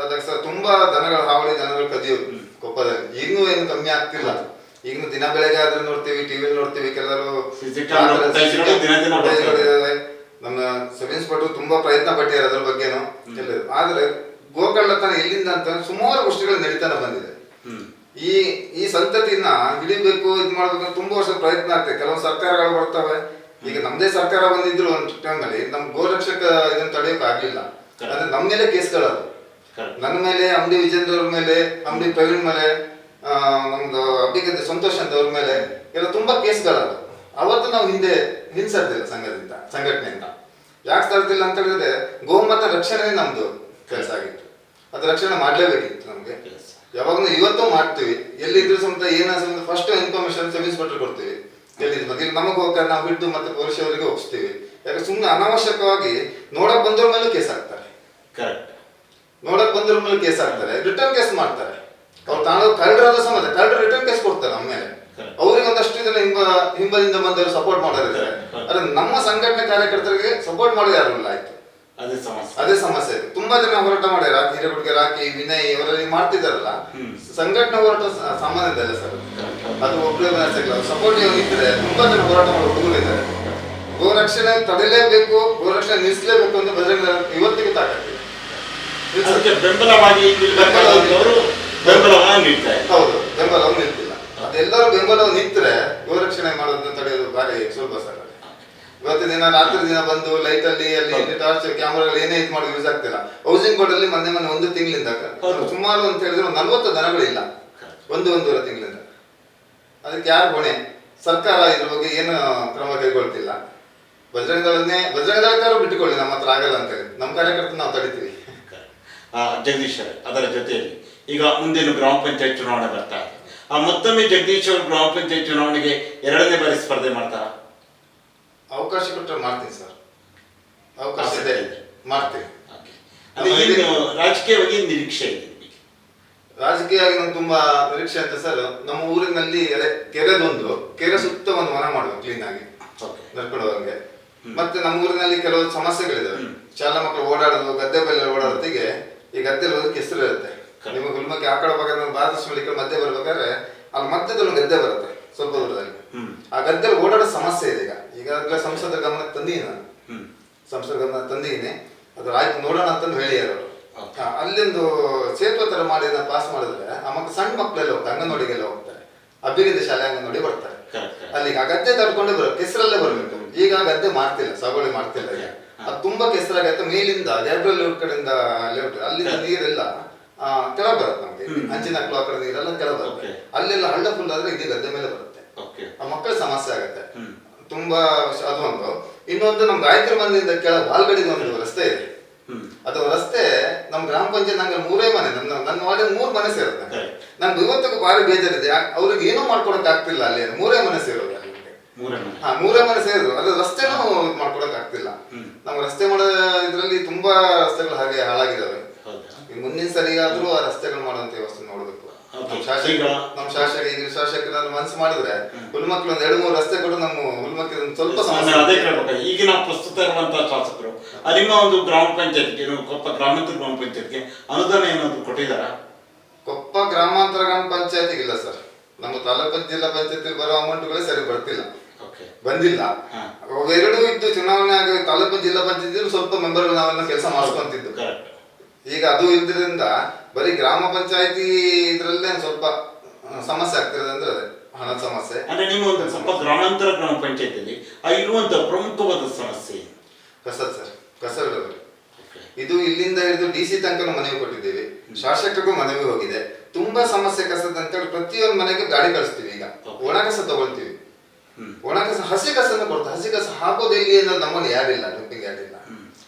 ಅದಕ್ಕೆ ಸರ್ ತುಂಬಾ ದನಗಳ ಹಾವಳಿ ದನಗಳು ಕದಿಯೋದು ಕೊಪ್ಪದಲ್ಲಿ. ಈಗಲೂ ಏನು ಕಮ್ಮಿ ಆಗ್ತಿಲ್ಲ. ಈಗಲೂ ದಿನ ಬೆಳಗ್ಗೆ ಆದ್ರೆ ನೋಡ್ತೀವಿ ಟಿವಿ ನೋಡ್ತೀವಿ ಕೆಲವರು ನಮ್ಮ ಸಬ್ ಇನ್ಸ್ಪೆಕ್ಟರ್ ತುಂಬಾ ಪ್ರಯತ್ನ ಪಟ್ಟಿದ್ದಾರೆ ಅದ್ರ ಬಗ್ಗೆನೂ ಎಲ್ಲರೂ ಆದ್ರೆ ಗೋಕರ್ಣತನ ಎಲ್ಲಿಂದ ಅಂತ ಸುಮಾರು ಗೋಷ್ಠಿಗಳು ನಡೀತಾನೆ ಬಂದಿದೆ. ಈ ಈ ಸಂತತಿಯನ್ನ ಹಿಡಿಬೇಕು ಇದು ಮಾಡ್ಬೇಕು ತುಂಬಾ ವರ್ಷ ಪ್ರಯತ್ನ ಆಗ್ತದೆ. ಕೆಲವು ಸರ್ಕಾರಗಳು ಬರ್ತವೆ. ಈಗ ನಮ್ದೇ ಸರ್ಕಾರ ಬಂದಿದ್ರು ಒಂದು ಅಲ್ಲಿ ನಮ್ ಗೋರಕ್ಷಕ ಇದನ್ನ ತಡೆಯಕ್ ಆಗ್ಲಿಲ್ಲ. ಅಂದ್ರೆ ನಮ್ಮ ಮೇಲೆ ಕೇಸ್ಗಳದು. ನನ್ನ ಮೇಲೆ ಅಂಬಿ ವಿಜೇಂದ್ರ ಅವ್ರ ಮೇಲೆ ಅಂಬಿ ಪ್ರವೀಣ್ ಮೇಲೆ ಆ, ನಮ್ದು ಅಭಿಗತೆ ಸಂತೋಷ್ ಅಂತ ಅವ್ರ ಮೇಲೆ ಎಲ್ಲ ತುಂಬಾ ಕೇಸ್ಗಳದು. ಅವತ್ತು ನಾವು ಹಿಂದೆ ನಿಲ್ಸರ್ತಿಲ್ಲ ಸಂಘದಿಂದ ಸಂಘಟನೆಯಿಂದ. ಯಾಕೆ ತರ್ದಿಲ್ಲ ಅಂತ ಹೇಳಿದ್ರೆ ಗೋಮತ ರಕ್ಷಣೆ ನಮ್ದು ಕೆಲಸ ಆಗಿತ್ತು. ಅದು ರಕ್ಷಣೆ ಮಾಡಲೇಬೇಕಿತ್ತು ನಮಗೆ. ಯಾವಾಗಲೂ ಇವತ್ತು ಮಾಡ್ತೀವಿ. ಎಲ್ಲಿದ್ರು ಸಮೇತ ಏನಾದ್ರು ಫಸ್ಟ್ ಇನ್ಫಾರ್ಮೇಶನ್ ಸರ್ವಿಸ್ ಇನ್ಸ್ಪೆಕ್ಟರ್ ಕೊಡ್ತೀವಿ. ಎಲ್ಲಿದ್ರು ಬಗ್ಗೆ ನಮಗೆ ಹೋಗ್ತಾರೆ ನಾವು ಹಿಡಿದು ಮತ್ತೆ ಪೊಲೀಸ್ ಅವರಿಗೆ ಒಪ್ಪಿಸ್ತೀವಿ ಯಾಕಂದ್ರೆ ಸುಮ್ಮನೆ ಅನಾವಶ್ಯಕವಾಗಿ ನೋಡಕ್ ಬಂದ್ರ ಮೇಲೆ ಕೇಸ್ ಹಾಕ್ತಾರೆ
ಕರೆಕ್ಟ್
ನೋಡಕ್ ಬಂದ್ರ ಮೇಲೆ ಕೇಸ್ ಆಗ್ತಾರೆ. ರಿಟರ್ನ್ ಕೇಸ್ ಮಾಡ್ತಾರೆ. ಅವ್ರು ತಾನು ಕಳ್ಳರಾದ ಸಮೇತ ಕಳ್ಳರು ರಿಟರ್ನ್ ಕೇಸ್ ಕೊಡ್ತಾರೆ ನಮ್ಮ ಮೇಲೆ
Correct.
ಅವ್ರಿಗೆ ಒಂದಷ್ಟು ಜನ ಹಿಂಬ ಹಿಂಬದಿಂದ ಬಂದವರು ಸಪೋರ್ಟ್ ಮಾಡೋರಿದ್ದಾರೆ. ಅದ್ರ ನಮ್ಮ ಸಂಘಟನೆ ಕಾರ್ಯಕರ್ತರಿಗೆ ಸಪೋರ್ಟ್ ಮಾಡೋದು ಯಾರು ಇಲ್ಲ ಆಯ್ತು.
ಅದೇ ಸಮಸ್ಯೆ.
ಅದೇ ಸಮಸ್ಯೆ. ತುಂಬಾ ಜನ ಹೋರಾಟ ಮಾಡ್ಯಾರ. ಹಿರೇಗುಡ್ಗೆ ರಾಕಿ ವಿನಯ್ ಇವರಲ್ಲಿ ಮಾಡ್ತಿದಾರಲ್ಲ. ಸಂಘಟನೆ ಹೋರಾಟ ಸಾಮಾನ್ಯ ಇದೆ ಸರ್. ಅದು ಒಬ್ಬರೇ ಸಪೋರ್ಟ್ ಇದ್ರೆ ತುಂಬಾ ಜನ ಹೋರಾಟ ಮಾಡೋ ಹುಡುಗರು ಇದ್ದಾರೆ. ಗೋರಕ್ಷಣೆ ತಡೆಯಲೇಬೇಕು ಗೋರಕ್ಷಣೆ ನಿಲ್ಲಿಸಲೇಬೇಕು ಅಂತ ಬಜರಂಗ ಇವತ್ತಿಗೆ ತಾಕತ್ತಿದೆ.
ಅದಕ್ಕೆ ಬೆಂಬಲವಾಗಿ ಬೆಂಬಲವನ್ನು ನೀಡ್ತಾರೆ.
ಹೌದು ಬೆಂಬಲವನ್ನು ನಿಲ್ತಿಲ್ಲ ಅದೆಲ್ಲರೂ ಬೆಂಬಲವು ನಿಂತರೆ ಗೋರಕ್ಷಣೆ ಮಾಡೋದನ್ನ ತಡೆಯೋದು ಭಾರಿ ಸುಲಭ ಸರ್. ಇವತ್ತಿನ ದಿನ ರಾತ್ರಿ ದಿನ ಬಂದು ಲೈಟ್ ಅಲ್ಲಿ ಅಲ್ಲಿ ಟಾರ್ಚ್ ಕ್ಯಾಮ್ರಾಗಳು ಏನೇ ಇದು ಮಾಡಿ ಯೂಸ್ ಆಗ್ತಿಲ್ಲ. ಹೌಸಿಂಗ್ ಬೋರ್ಡ್ ಅಲ್ಲಿ ಮೊನ್ನೆ ಮೊನ್ನೆ ಒಂದು ತಿಂಗಳಿಂದ. ಸುಮಾರು ಅಂತ ಹೇಳಿದ್ರೆ ಒಂದು ನಲ್ವತ್ತು ದನಗಳಿಲ್ಲ. ಒಂದು ಒಂದೂವರೆ ತಿಂಗಳಿಂದ. ಅದಕ್ಕೆ ಯಾರು ಹೊಣೆ? ಸರ್ಕಾರ ಇದ್ರ ಬಗ್ಗೆ ಏನು ಕ್ರಮ ಕೈಗೊಳ್ತಿಲ್ಲ. ಬಜರಂಗ ದಳನ್ನೇ ಬಜರಂಗ ದಳಕ್ಕಾರು ಬಿಟ್ಟುಕೊಳ್ಳಿ ನಮ್ಮ ಹತ್ರ ಆಗಲ್ಲ ಅಂತೇಳಿ ನಮ್ಮ ಕಾರ್ಯಕರ್ತ ನಾವು ತಡಿತೀವಿ.
ಜಗದೀಶ್ ಅದರ ಜೊತೆಯಲ್ಲಿ ಈಗ ಮುಂದಿನ ಗ್ರಾಮ ಪಂಚಾಯತ್ ಚುನಾವಣೆ ಬರ್ತಾ ಇದೆ. ಆ ಮತ್ತೊಮ್ಮೆ ಜಗದೀಶ್ ಅವರು ಗ್ರಾಮ ಪಂಚಾಯತ್ ಚುನಾವಣೆಗೆ ಎರಡನೇ ಬಾರಿ ಸ್ಪರ್ಧೆ ಮಾಡ್ತಾರ?
ಅವಕಾಶ ಕೊಟ್ಟರೆ ಮಾಡ್ತೀನಿ ಸರ್. ಅವಕಾಶ ಇದೆ. ಮಾಡ್ತೀನಿ.
ರಾಜಕೀಯವಾಗಿ ಏನ್ ನಿರೀಕ್ಷೆ ಇದೆ ನಿಮಗೆ?
ರಾಜಕೀಯವಾಗಿ ನಮ್ಗೆ ತುಂಬಾ ನಿರೀಕ್ಷೆ ಅಂತ ಸರ್ ನಮ್ಮ ಊರಿನಲ್ಲಿ ಅದೇ ಕೆರೆದೊಂದು ಕೆರೆ ಸುತ್ತ ಒಂದು ಮನ ಮಾಡುವ ಕ್ಲೀನ್ ಆಗಿ ಹೋಗಂಗೆ ಮತ್ತೆ ನಮ್ಮ ಊರಿನಲ್ಲಿ ಕೆಲವು ಸಮಸ್ಯೆಗಳಿದಾವೆ. ಶಾಲಾ ಮಕ್ಕಳು ಓಡಾಡೋದು ಗದ್ದೆ ಬೆಲೆ ಓಡಾಡೋದಿಗೆ ಈ ಗದ್ದೆ ಹೋದಕ್ಕೆ ಹೆಸರು ಇರುತ್ತೆ. ನಿಮಗೆ ಹುಲ್ಮಕ್ಕೆ ಆ ಕಡೆ ಭಾಗ ಭಾರತ ಮಧ್ಯೆ ಬರ್ಬೇಕಾದ್ರೆ ಅಲ್ಲಿ ಮಧ್ಯದಲ್ಲಿ ಗದ್ದೆ ಬರುತ್ತೆ ಸ್ವಲ್ಪ ದೂರದಲ್ಲಿ. ಆ ಗದ್ದೆ ಓಡಾಡೋ ಸಮಸ್ಯೆ ಇದೆ ಈಗ. ಈಗಾಗಲೇ ಸಂಸದ ಗಮನಕ್ಕೆ ತಂದೀನಿ ನಾನು. ಸಂಸದ ಗಮನ ತಂದೀನಿ ಅದು ಆಯ್ತು ನೋಡೋಣ ಅಂತಂದು ಹೇಳಿ ಅವರು. ಅಲ್ಲಿಂದು ಸೇತುವೆ ತರ ಮಾಡಿ ಪಾಸ್ ಮಾಡಿದ್ರೆ ಆ ಮಕ್ಕಳು ಸಣ್ಣ ಮಕ್ಕಳೆಲ್ಲ ಹೋಗ್ತಾರೆ ಅಂಗನವಾಡಿಗೆಲ್ಲ ಹೋಗ್ತಾರೆ. ಅಭಿವೃದ್ಧಿ ಶಾಲೆ ಅಂಗನವಾಡಿ ಬರ್ತಾರೆ. ಅಲ್ಲಿ ಆ ಗದ್ದೆ ತಡ್ಕೊಂಡೇ ಬರೋ ಕೆಸರಲ್ಲೇ ಬರ್ಬೇಕು. ಈಗ ಗದ್ದೆ ಮಾಡ್ತಿಲ್ಲ ಸಾಗುವಳಿ ಮಾಡ್ತಿಲ್ಲ ಈಗ. ಅದು ತುಂಬಾ ಕೆಸರಾಗತ್ತೆ ಮೇಲಿಂದ ಲೇಬ್ರಲ್ ಕಡೆಯಿಂದ ಲೇಔಟ್ ಅಲ್ಲಿಂದ ನೀರೆಲ್ಲ ಆ, ಕೆಳಗೆ ಬರುತ್ತೆ ನಮಗೆ. ಅಂಚಿನ ಕ್ಲಾಕ್ ನೀರೆಲ್ಲ ಕೆಳಗೆ ಬರುತ್ತೆ. ಅಲ್ಲೆಲ್ಲ ಹಳ್ಳ ಫುಲ್ ಆದ್ರೆ ಇಡೀ ಗದ್ದೆ ಮೇಲೆ ಬರುತ್ತೆ. ಆ ಮಕ್ಕಳ ಸಮಸ್ಯೆ ಆಗುತ್ತೆ. ತುಂಬಾ ಅದು ಅದೊಂದು ಇನ್ನೊಂದು ನಮ್ ಗಾಯತ್ರಿ ಮಂದಿಯಿಂದ ಕೆಳ ಬಾಲ್ಗಡಿ ಒಂದು ರಸ್ತೆ ಇದೆ. ಅದು ರಸ್ತೆ ನಮ್ ಗ್ರಾಮ ಪಂಚಾಯತ್ ನಂಗೆ ಮೂರೇ ಮನೆ. ನನ್ನ ನನ್ನ ವಾರ್ಡ್ ಮೂರು ಮನೆ ಸೇರುತ್ತೆ.
ನಮ್ಗೆ
ನಂಗೆ ಇವತ್ತಿಗೂ ಭಾರಿ ಬೇಜಾರಿದೆ. ಅವ್ರಿಗೆ ಏನೂ ಮಾಡ್ಕೊಡಕ್ ಆಗ್ತಿಲ್ಲ ಅಲ್ಲಿ. ಮೂರೇ ಮನೆ ಸೇರೋದು ಹಾ ಮೂರೇ ಮನೆ ಸೇರಿದ್ರು. ಅದ್ರ ರಸ್ತೆನೂ ಮಾಡ್ಕೊಡಕ್ ಆಗ್ತಿಲ್ಲ. ನಮ್ಗೆ ರಸ್ತೆ ಮಾಡೋ ಇದ್ರಲ್ಲಿ ತುಂಬಾ ರಸ್ತೆಗಳು ಹಾಗೆ ಹಾಳಾಗಿದಾವೆ. ಈ ಮುಂದಿನ ಸರಿಯಾದ್ರೂ ಆ ರಸ್ತೆಗಳು ಮಾಡುವಂತ ವ್ಯವಸ್ಥೆ ನೋಡಬೇಕು. ನಮ್ಮ ಶಾಸಕ ನಮ್ಮ ಶಾಸಕ ಈಗ ಶಾಸಕರ ಮನಸ್ಸು ಮಾಡಿದ್ರೆ ಹುಲ್ಮಕ್ಳು ಒಂದ್ ಎರಡು ಮೂರು ಕೂಡ ನಮ್ಮ ಹುಲ್ಮಕ್ಳು ಸ್ವಲ್ಪ ಸಮಸ್ಯೆ
ಅದೇ. ಕೇಳ್ಬೇಕು. ಈಗಿನ ಪ್ರಸ್ತುತ ಇರುವಂತಹ ಶಾಸಕರು ಅಲ್ಲಿನ ನಿಮ್ಮ ಒಂದು ಗ್ರಾಮ ಪಂಚಾಯತ್ಗೆ ಕೊಪ್ಪ ಗ್ರಾಮಾಂತರ ಗ್ರಾಮ ಪಂಚಾಯತ್ಗೆ ಅನುದಾನ ಏನಾದ್ರು ಕೊಟ್ಟಿದ್ದಾರಾ?
ಕೊಪ್ಪ ಗ್ರಾಮಾಂತರ ಗ್ರಾಮ ಪಂಚಾಯತಿಗೆ ಇಲ್ಲ ಸರ್. ನಮ್ಮ ತಾಲೂಕು ಜಿಲ್ಲಾ ಪಂಚಾಯತಿ ಬರೋ ಅಮೌಂಟ್ಗಳೇ ಸರಿ ಬರ್ತಿಲ್ಲ. ಬಂದಿಲ್ಲ.
ಎರಡು
ಅವೆರಡೂ ಇದ್ದು ಚುನಾವಣೆ ಆಗಿ ತಾಲೂಕು ಜಿಲ್ಲಾ ಪಂಚಾಯತ್ ಸ್ವಲ್ಪ ಮೆಂಬರ್ಗಳು ನಾವೆಲ್ಲ ಕೆಲಸ ಮಾಡ್ಕೊಂತಿದ್ದು
ಕರೆಕ್ಟ್
ಈಗ ಅದು ಇದ್ರಿಂದ ಬರೀ ಗ್ರಾಮ ಪಂಚಾಯತಿ ಇದ್ರಲ್ಲೇ ಸ್ವಲ್ಪ ಸಮಸ್ಯೆ ಆಗ್ತಿರೋದು ಅಂದ್ರೆ ಅದೇ ಹಣದ ಸಮಸ್ಯೆ.
ಅಂದ್ರೆ ನಿಮ್ಮ ಒಂದು ಸ್ವಲ್ಪ ಗ್ರಾಮಾಂತರ ಗ್ರಾಮ ಪಂಚಾಯತಿಯಲ್ಲಿ ಆ ಇರುವಂತ ಪ್ರಮುಖವಾದ ಸಮಸ್ಯೆ?
ಕಸದ್ ಸರ್
ಕಸರ್ಗಳು.
ಇದು ಇಲ್ಲಿಂದ ಹಿಡಿದು ಡಿ ಸಿ ತನಕ ಮನವಿ ಕೊಟ್ಟಿದ್ದೀವಿ. ಶಾಸಕರಿಗೂ ಮನವಿ ಹೋಗಿದೆ. ತುಂಬಾ ಸಮಸ್ಯೆ ಕಸದ ಅಂತೇಳಿ ಪ್ರತಿಯೊಂದು ಮನೆಗೆ ಗಾಡಿ ಕಳಿಸ್ತೀವಿ ಈಗ. ಒಣ ಕಸ ತಗೊಳ್ತೀವಿ. ಒಣ ಕಸ ಹಸಿ ಕಸನ ಕೊಡ್ತಾರೆ ಹಸಿ ಕಸ ಹಾಕೋದು ಇಲ್ಲಿ ನಮ್ಮಲ್ಲಿ ಯಾರಿಲ್ಲ ಡಂಪಿಂಗ್ ಯಾರಿಲ್ಲ. ಇಲ್ಲ.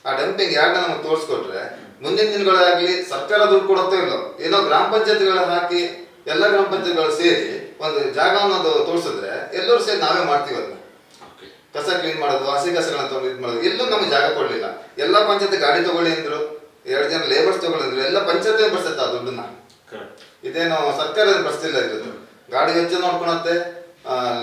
ಆ ಡಂಪಿಂಗ್ ಯಾರ್ಡ್ ನಮಗೆ ತೋರಿಸ್ಕೊಟ್ರೆ ಮುಂದಿನ ದಿನಗಳಾಗ್ಲಿ ಸರ್ಕಾರ ದುಡ್ಡು ಕೊಡುತ್ತೋ ಇಲ್ಲೋ? ಏನೋ ಗ್ರಾಮ ಪಂಚಾಯತ್ಗಳು ಹಾಕಿ ಎಲ್ಲ ಗ್ರಾಮ ಪಂಚಾಯತ್ಗಳು ಸೇರಿ ಒಂದು ಜಾಗ ಅನ್ನೋದು ತೋರಿಸಿದ್ರೆ ಎಲ್ಲರೂ ಸೇರಿ ನಾವೇ ಮಾಡ್ತೀವಿ ಅದನ್ನ. ಕಸ ಕ್ಲೀನ್ ಮಾಡೋದು ಹಸಿ ಕಸಗಳನ್ನ ತಗೊಂಡು ಇದು ಮಾಡೋದು ಎಲ್ಲೂ ನಮಗೆ ಜಾಗ ಕೊಡಲಿಲ್ಲ. ಎಲ್ಲ ಪಂಚಾಯತ್ ಗಾಡಿ ತಗೊಳ್ಳಿ ಅಂದ್ರು ಎರಡು ಜನ ಲೇಬರ್ಸ್ ತಗೊಳ್ಳಿ ಅಂದ್ರು ಎಲ್ಲ ಪಂಚಾಯತ್ ಬರ್ಸತ್ತ ಆ ದುಡ್ಡನ್ನ. ಇದೇನು ಸರ್ಕಾರ ಬರ್ಸ್ತಿಲ್ಲ ಇರೋದು ಗಾಡಿ ವೆಚ್ಚ ನೋಡ್ಕೊಳತ್ತೆ